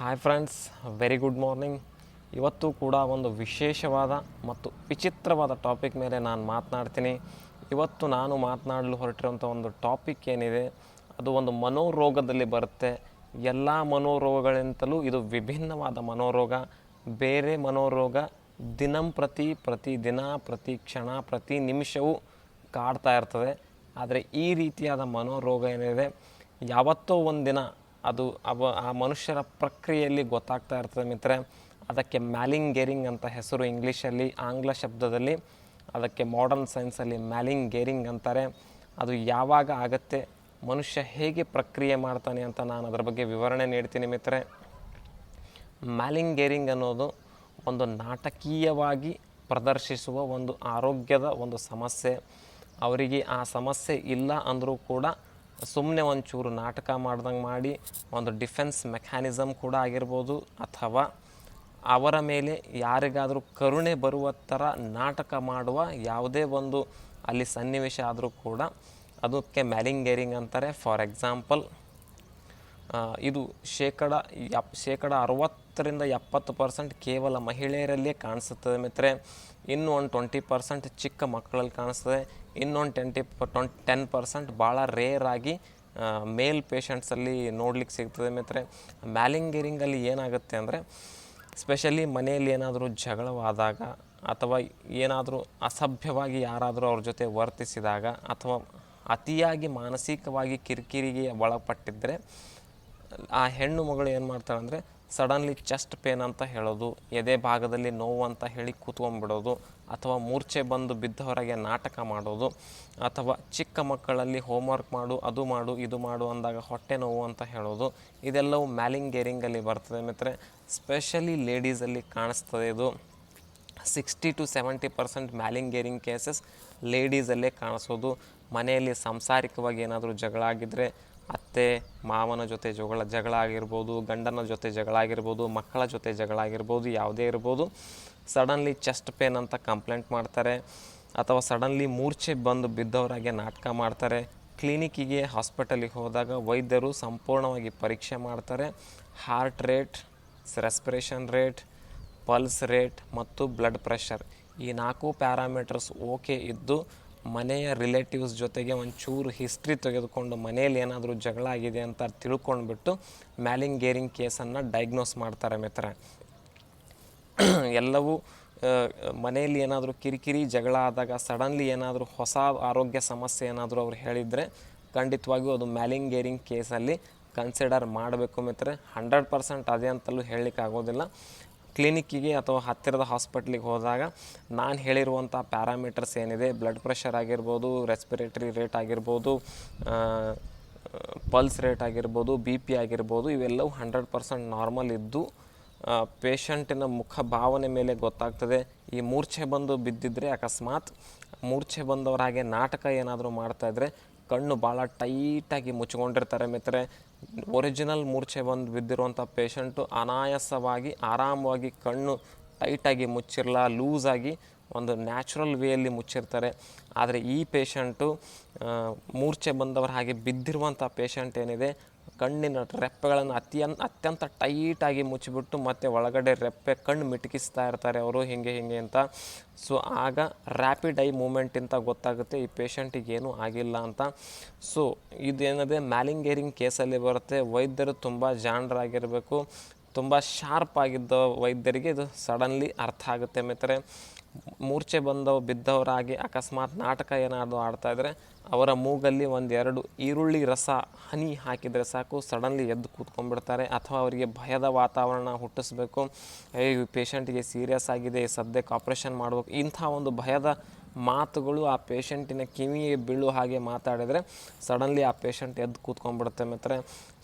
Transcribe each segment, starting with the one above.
Hi friends very good morning ಇವತ್ತು ಕೂಡ ಒಂದು ವಿಶೇಷವಾದ ಮತ್ತು ವಿಚಿತ್ರವಾದ ಟಾಪಿಕ್ ಮೇಲೆ ನಾನು ಮಾತನಾಡ್ತೀನಿ. ಇವತ್ತು ನಾನು ಮಾತನಾಡಲು ಹೊರಟಿರುವಂಥ ಒಂದು ಟಾಪಿಕ್ ಏನಿದೆ, ಅದು ಒಂದು ಮನೋರೋಗದಲ್ಲಿ ಬರುತ್ತೆ. ಎಲ್ಲ ಮನೋರೋಗಗಳಿಂತಲೂ ಇದು ವಿಭಿನ್ನವಾದ ಮನೋರೋಗ. ಬೇರೆ ಮನೋರೋಗ ದಿನಂಪ್ರತಿ ಪ್ರತಿ ದಿನ, ಪ್ರತಿ ಕ್ಷಣ, ಪ್ರತಿ ನಿಮಿಷವೂ ಕಾಡ್ತಾ ಇರ್ತದೆ. ಆದರೆ ಈ ರೀತಿಯಾದ ಮನೋರೋಗ ಏನಿದೆ, ಯಾವತ್ತೋ ಒಂದು ದಿನ ಅದು ಅವ ಆ ಮನುಷ್ಯರ ಪ್ರಕ್ರಿಯೆಯಲ್ಲಿ ಗೊತ್ತಾಗ್ತಾ ಇರ್ತದೆ ಮಿತ್ರೆ ಅದಕ್ಕೆ ಮ್ಯಾಲಿಂಗೇರಿಂಗ್ ಅಂತ ಹೆಸರು ಇಂಗ್ಲೀಷಲ್ಲಿ, ಆಂಗ್ಲ ಶಬ್ದದಲ್ಲಿ, ಅದಕ್ಕೆ ಮಾಡರ್ನ್ ಸೈನ್ಸಲ್ಲಿ ಮ್ಯಾಲಿಂಗೇರಿಂಗ್ ಅಂತಾರೆ. ಅದು ಯಾವಾಗ ಆಗತ್ತೆ, ಮನುಷ್ಯ ಹೇಗೆ ಪ್ರಕ್ರಿಯೆ ಮಾಡ್ತಾನೆ ಅಂತ ನಾನು ಅದರ ಬಗ್ಗೆ ವಿವರಣೆ ನೀಡ್ತೀನಿ ಮಿತ್ರೆ ಮ್ಯಾಲಿಂಗೇರಿಂಗ್ ಅನ್ನೋದು ಒಂದು ನಾಟಕೀಯವಾಗಿ ಪ್ರದರ್ಶಿಸುವ ಒಂದು ಆರೋಗ್ಯದ ಒಂದು ಸಮಸ್ಯೆ. ಅವರಿಗೆ ಆ ಸಮಸ್ಯೆ ಇಲ್ಲ ಅಂದರೂ ಕೂಡ ಸುಮ್ಮನೆ ಒಂಚೂರು ನಾಟಕ ಮಾಡ್ದಂಗೆ ಮಾಡಿ ಒಂದು ಡಿಫೆನ್ಸ್ ಮೆಕ್ಯಾನಿಸಮ್ ಕೂಡ ಆಗಿರ್ಬೋದು ಅಥವಾ ಅವರ ಮೇಲೆ ಯಾರಿಗಾದರೂ ಕರುಣೆ ಬರುವ ಥರ ನಾಟಕ ಮಾಡುವ ಯಾವುದೇ ಒಂದು ಅಲ್ಲಿ ಸನ್ನಿವೇಶ ಆದರೂ ಕೂಡ ಅದಕ್ಕೆ ಮ್ಯಾಲಿಂಗೇರಿಂಗ್ ಅಂತಾರೆ. ಫಾರ್ ಎಕ್ಸಾಂಪಲ್ ಇದು ಶೇಕಡ ಎಪ್ ಶೇಕಡ ಅರವತ್ತರಿಂದ ಎಪ್ಪತ್ತು ಪರ್ಸೆಂಟ್ ಕೇವಲ ಮಹಿಳೆಯರಲ್ಲೇ ಕಾಣಿಸುತ್ತದೆ ಮಿತ್ರೆ ಇನ್ನೂ ಒಂದು ಟ್ವೆಂಟಿ ಪರ್ಸೆಂಟ್ ಚಿಕ್ಕ ಮಕ್ಕಳಲ್ಲಿ ಕಾಣಿಸ್ತದೆ. ಇನ್ನೊಂದು ಟ್ವೆಂಟಿ ಟ್ವೆಂಟ್ ಟೆನ್ ಪರ್ಸೆಂಟ್ ಭಾಳ ರೇರ್ ಆಗಿ ಮೇಲ್ ಪೇಷಂಟ್ಸಲ್ಲಿ ನೋಡ್ಲಿಕ್ಕೆ ಸಿಗ್ತದೆ ಮಿತ್ರೆ ಮ್ಯಾಲಿಂಗೇರಿಂಗಲ್ಲಿ ಏನಾಗುತ್ತೆ ಅಂದರೆ ಸ್ಪೆಷಲಿ ಮನೆಯಲ್ಲಿ ಏನಾದರೂ ಜಗಳವಾದಾಗ ಅಥವಾ ಏನಾದರೂ ಅಸಭ್ಯವಾಗಿ ಯಾರಾದರೂ ಅವ್ರ ಜೊತೆ ವರ್ತಿಸಿದಾಗ ಅಥವಾ ಅತಿಯಾಗಿ ಮಾನಸಿಕವಾಗಿ ಕಿರಿಕಿರಿಗೆ ಒಳಪಟ್ಟಿದ್ದರೆ ಆ ಹೆಣ್ಣು ಮಗಳು ಏನು ಮಾಡ್ತಾಳೆ ಅಂದರೆ ಸಡನ್ಲಿ ಚೆಸ್ಟ್ ಪೇನ್ ಅಂತ ಹೇಳೋದು, ಎದೆ ಭಾಗದಲ್ಲಿ ನೋವು ಅಂತ ಹೇಳಿ ಕೂತ್ಕೊಂಡ್ಬಿಡೋದು, ಅಥವಾ ಮೂರ್ಛೆ ಬಂದು ಬಿದ್ದವರಾಗೆ ನಾಟಕ ಮಾಡೋದು, ಅಥವಾ ಚಿಕ್ಕ ಮಕ್ಕಳಲ್ಲಿ ಹೋಮ್ವರ್ಕ್ ಮಾಡು, ಅದು ಮಾಡು, ಇದು ಮಾಡು ಅಂದಾಗ ಹೊಟ್ಟೆ ನೋವು ಅಂತ ಹೇಳೋದು, ಇದೆಲ್ಲವೂ ಮ್ಯಾಲಿಂಗೇರಿಂಗಲ್ಲಿ ಬರ್ತದೆ ಮಿತ್ರೆ ಸ್ಪೆಷಲಿ ಲೇಡೀಸಲ್ಲಿ ಕಾಣಿಸ್ತದೆ ಇದು. Sixty to seventy percent malingering cases ಲೇಡೀಸಲ್ಲೇ ಕಾಣಿಸೋದು. ಮನೆಯಲ್ಲಿ ಸಾಂಸಾರಿಕವಾಗಿ ಏನಾದರೂ ಜಗಳ ಆಗಿದ್ದರೆ ಅತ್ತೆ, ಮಾವನ ಜೊತೆ ಜಗಳ ಜಗಳ ಆಗಿರ್ಬೋದು ಗಂಡನ ಜೊತೆ ಜಗಳ ಆಗಿರ್ಬೋದು ಮಕ್ಕಳ ಜೊತೆ ಜಗಳ ಆಗಿರ್ಬೋದು ಯಾವುದೇ ಇರ್ಬೋದು, ಸಡನ್ಲಿ ಚೆಸ್ಟ್ ಪೇನ್ ಅಂತ ಕಂಪ್ಲೇಂಟ್ ಮಾಡ್ತಾರೆ ಅಥವಾ ಸಡನ್ಲಿ ಮೂರ್ಛೆ ಬಂದು ಬಿದ್ದವರಾಗೆ ನಾಟಕ ಮಾಡ್ತಾರೆ. ಕ್ಲಿನಿಕ್ಕಿಗೆ, ಹಾಸ್ಪಿಟಲಿಗೆ ಹೋದಾಗ ವೈದ್ಯರು ಸಂಪೂರ್ಣವಾಗಿ ಪರೀಕ್ಷೆ ಮಾಡ್ತಾರೆ. Heart rate respiration rate pulse rate ಮತ್ತು ಬ್ಲಡ್ ಪ್ರೆಷರ್ ಈ ನಾಲ್ಕು ಪ್ಯಾರಾಮೀಟರ್ಸ್ ಓಕೆ ಇದ್ದು ಮನೆಯ ರಿಲೇಟಿವ್ಸ್ ಜೊತೆಗೆ ಒಂಚೂರು ಹಿಸ್ಟ್ರಿ ತೆಗೆದುಕೊಂಡು ಮನೆಯಲ್ಲಿ ಏನಾದರೂ ಜಗಳ ಆಗಿದೆ ಅಂತ ತಿಳ್ಕೊಂಡ್ಬಿಟ್ಟು ಮ್ಯಾಲಿಂಗೇರಿಂಗ್ ಕೇಸನ್ನು ಡಯಾಗ್ನೋಸ್ ಮಾಡ್ತಾರೆ ಮಿತ್ರ. ಎಲ್ಲವೂ ಮನೆಯಲ್ಲಿ ಏನಾದರೂ ಕಿರಿಕಿರಿ ಜಗಳ ಆದಾಗ ಸಡನ್ಲಿ ಏನಾದರೂ ಹೊಸ ಆರೋಗ್ಯ ಸಮಸ್ಯೆ ಏನಾದರೂ ಅವ್ರು ಹೇಳಿದರೆ ಖಂಡಿತವಾಗಿಯೂ ಅದು ಮ್ಯಾಲಿಂಗೇರಿಂಗ್ ಕೇಸಲ್ಲಿ ಕನ್ಸಿಡರ್ ಮಾಡಬೇಕು ಮಿತ್ರ. ಹಂಡ್ರೆಡ್ ಪರ್ಸೆಂಟ್ ಅದೇ ಅಂತಲೂ ಹೇಳಲಿಕ್ಕೆ ಆಗೋದಿಲ್ಲ ಕ್ಲಿನಿಕ್ಕಿಗೆ ಅಥವಾ ಹತ್ತಿರದ ಹಾಸ್ಪಿಟ್ಲಿಗೆ ಹೋದಾಗ ನಾನು ಹೇಳಿರುವಂಥ ಪ್ಯಾರಾಮೀಟರ್ಸ್ ಏನಿದೆ ಬ್ಲಡ್ ಪ್ರೆಷರ್ ಆಗಿರ್ಬೋದು ರೆಸ್ಪಿರೇಟರಿ ರೇಟ್ ಆಗಿರ್ಬೋದು ಪಲ್ಸ್ ರೇಟ್ ಆಗಿರ್ಬೋದು ಬಿ ಪಿ ಆಗಿರ್ಬೋದು, ಇವೆಲ್ಲವೂ ಹಂಡ್ರೆಡ್ ಪರ್ಸೆಂಟ್ ನಾರ್ಮಲ್ ಇದ್ದು ಪೇಷಂಟಿನ ಮುಖ ಭಾವನೆ ಮೇಲೆ ಗೊತ್ತಾಗ್ತದೆ. ಈ ಮೂರ್ಛೆ ಬಂದು ಬಿದ್ದಿದ್ರೆ ಅಕಸ್ಮಾತ್ ಮೂರ್ಛೆ ಬಂದವರ ಹಾಗೆ ನಾಟಕ ಏನಾದರೂ ಮಾಡ್ತಾಯಿದ್ರೆ ಕಣ್ಣು ಭಾಳ ಟೈಟಾಗಿ ಮುಚ್ಕೊಂಡಿರ್ತಾರೆ ಮಿತ್ರೆ ಒರಿಜಿನಲ್ ಮೂರ್ಛೆ ಬಂದು ಬಿದ್ದಿರುವಂಥ ಪೇಷಂಟು ಅನಾಯಾಸವಾಗಿ ಆರಾಮವಾಗಿ ಕಣ್ಣು ಟೈಟಾಗಿ ಮುಚ್ಚಿರಲ್ಲ ಲೂಸಾಗಿ ಒಂದು ನ್ಯಾಚುರಲ್ ವೇಯಲ್ಲಿ ಮುಚ್ಚಿರ್ತಾರೆ. ಆದರೆ ಈ ಪೇಷಂಟು ಮೂರ್ಛೆ ಬಂದವರ ಹಾಗೆ ಬಿದ್ದಿರುವಂಥ ಪೇಷಂಟ್ ಏನಿದೆ, ಕಣ್ಣಿನ ರೆಪ್ಪೆಗಳನ್ನು ಅತ್ಯಂತ ಅತ್ಯಂತ ಟೈಟಾಗಿ ಮುಚ್ಚಿಬಿಟ್ಟು ಮತ್ತು ಒಳಗಡೆ ರೆಪ್ಪೆ ಕಣ್ಣು ಮಿಟುಕಿಸ್ತಾ ಇರ್ತಾರೆ ಅವರು ಹೀಗೆ ಹೀಗೆ ಅಂತ. ಸೊ, ಆಗ ರ್ಯಾಪಿಡ್ ಐ ಮೂಮೆಂಟಿಂತ ಗೊತ್ತಾಗುತ್ತೆ, ಈ ಪೇಷಂಟಿಗೆ ಏನೂ ಆಗಿಲ್ಲ ಅಂತ. ಸೊ, ಇದೇನಿದೆ, ಮ್ಯಾಲಿಂಗೇರಿಂಗ್ ಕೇಸಲ್ಲಿ ಬರುತ್ತೆ. ವೈದ್ಯರು ತುಂಬ ಜಾಣರಾಗಿರಬೇಕು. ತುಂಬ ಶಾರ್ಪ್ ಆಗಿದ್ದ ವೈದ್ಯರಿಗೆ ಇದು ಸಡನ್ಲಿ ಅರ್ಥ ಆಗುತ್ತೆ. ಮಿತ್ರ ಮೂರ್ಛೆ ಬಂದವು, ಬಿದ್ದವರಾಗಿ ಅಕಸ್ಮಾತ್ ನಾಟಕ ಏನಾದರೂ ಆಡ್ತಾ ಇದ್ರೆ ಅವರ ಮೂಗಲ್ಲಿ ಒಂದೆರಡು ಈರುಳ್ಳಿ ರಸ, ಹನಿ ಹಾಕಿದರೆ ಸಾಕು ಸಡನ್ಲಿ ಎದ್ದು ಕೂತ್ಕೊಂಡ್ಬಿಡ್ತಾರೆ. ಅಥವಾ ಅವರಿಗೆ ಭಯದ ವಾತಾವರಣ ಹುಟ್ಟಿಸ್ಬೇಕು. ಏ ಪೇಷಂಟಿಗೆ ಸೀರಿಯಸ್ ಆಗಿದೆ, ಸದ್ಯಕ್ಕೆ ಆಪ್ರೇಷನ್ ಮಾಡಬೇಕು. ಇಂಥ ಒಂದು ಭಯದ ಮಾತುಗಳು ಆ ಪೇಷಂಟಿನ ಕಿವಿಗೆ ಬೀಳು ಹಾಗೆ ಮಾತಾಡಿದರೆ ಸಡನ್ಲಿ ಆ ಪೇಷಂಟ್ ಎದ್ದು ಕೂತ್ಕೊಂಡ್ಬಿಡುತ್ತೆ ಮಿತ್ರ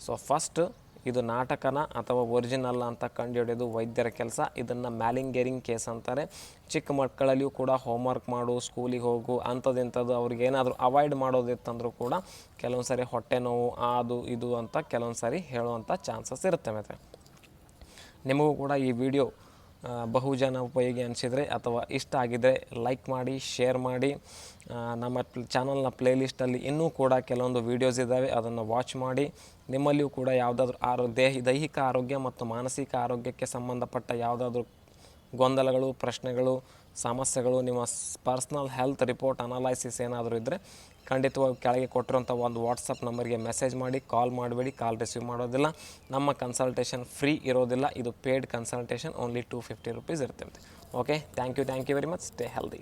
ಸೊ ಫಸ್ಟ್ ಇದು ನಾಟಕನ ಅಥವಾ ಒರಿಜಿನಲ್ ಅಂತ ಕಂಡುಹಿಡಿಯೋದು ವೈದ್ಯರ ಕೆಲಸ. ಇದನ್ನು ಮ್ಯಾಲಿಂಗೇರಿಂಗ್ ಕೇಸ್ ಅಂತಾರೆ. ಚಿಕ್ಕ ಮಕ್ಕಳಲ್ಲಿಯೂ ಕೂಡ ಹೋಮ್ವರ್ಕ್ ಮಾಡು ಸ್ಕೂಲಿಗೆ ಹೋಗು ಅಂಥದ್ದು ಇಂಥದ್ದು ಅವ್ರಿಗೆ ಏನಾದರೂ ಅವಾಯ್ಡ್ ಮಾಡೋದಿತ್ತಂದ್ರೂ ಕೂಡ ಕೆಲವೊಂದು ಸಾರಿ ಹೊಟ್ಟೆ ನೋವು ಅದು ಇದು ಅಂತ ಕೆಲವೊಂದು ಸಾರಿ ಹೇಳುವಂಥ ಚಾನ್ಸಸ್ ಇರುತ್ತೆ ಮತ್ತೆ ನಿಮಗೂ ಕೂಡ ಈ ವಿಡಿಯೋ ಬಹುಜನ ಉಪಯೋಗಿ ಅನಿಸಿದರೆ ಅಥವಾ ಇಷ್ಟ ಆಗಿದ್ದರೆ ಲೈಕ್ ಮಾಡಿ ಶೇರ್ ಮಾಡಿ. ನಮ್ಮ ಚಾನಲ್ನ ಪ್ಲೇಲಿಸ್ಟಲ್ಲಿ ಇನ್ನೂ ಕೂಡ ಕೆಲವೊಂದು ವೀಡಿಯೋಸ್ ಇದ್ದಾವೆ ಅದನ್ನು ವಾಚ್ ಮಾಡಿ. ನಿಮ್ಮಲ್ಲಿಯೂ ಕೂಡ ಯಾವುದಾದ್ರೂ ಆರೋ ದೇಹ ದೈಹಿಕ ಆರೋಗ್ಯ ಮತ್ತು ಮಾನಸಿಕ ಆರೋಗ್ಯಕ್ಕೆ ಸಂಬಂಧಪಟ್ಟ ಯಾವುದಾದ್ರೂ ಗೊಂದಲಗಳು, ಪ್ರಶ್ನೆಗಳು, ಸಮಸ್ಯೆಗಳು, ನಿಮ್ಮ ಪರ್ಸ್ನಲ್ ಹೆಲ್ತ್ ರಿಪೋರ್ಟ್ ಅನಾಲೈಸಿಸ್ ಏನಾದರೂ ಇದ್ದರೆ ಖಂಡಿತವಾಗಿ ಕೆಳಗೆ ಕೊಟ್ಟಿರೋಂಥ ಒಂದು ವಾಟ್ಸಪ್ ನಂಬರ್ಗೆ ಮೆಸೇಜ್ ಮಾಡಿ ಕಾಲ್ ಮಾಡಬೇಡಿ ಕಾಲ್ ರಿಸೀವ್ ಮಾಡೋದಿಲ್ಲ. ನಮ್ಮ ಕನ್ಸಲ್ಟೇಷನ್ ಫ್ರೀ ಇರೋದಿಲ್ಲ. ಇದು paid consultation only two fifty rupees ಇರ್ತೈತೆ. Okay thank you thank you very much stay healthy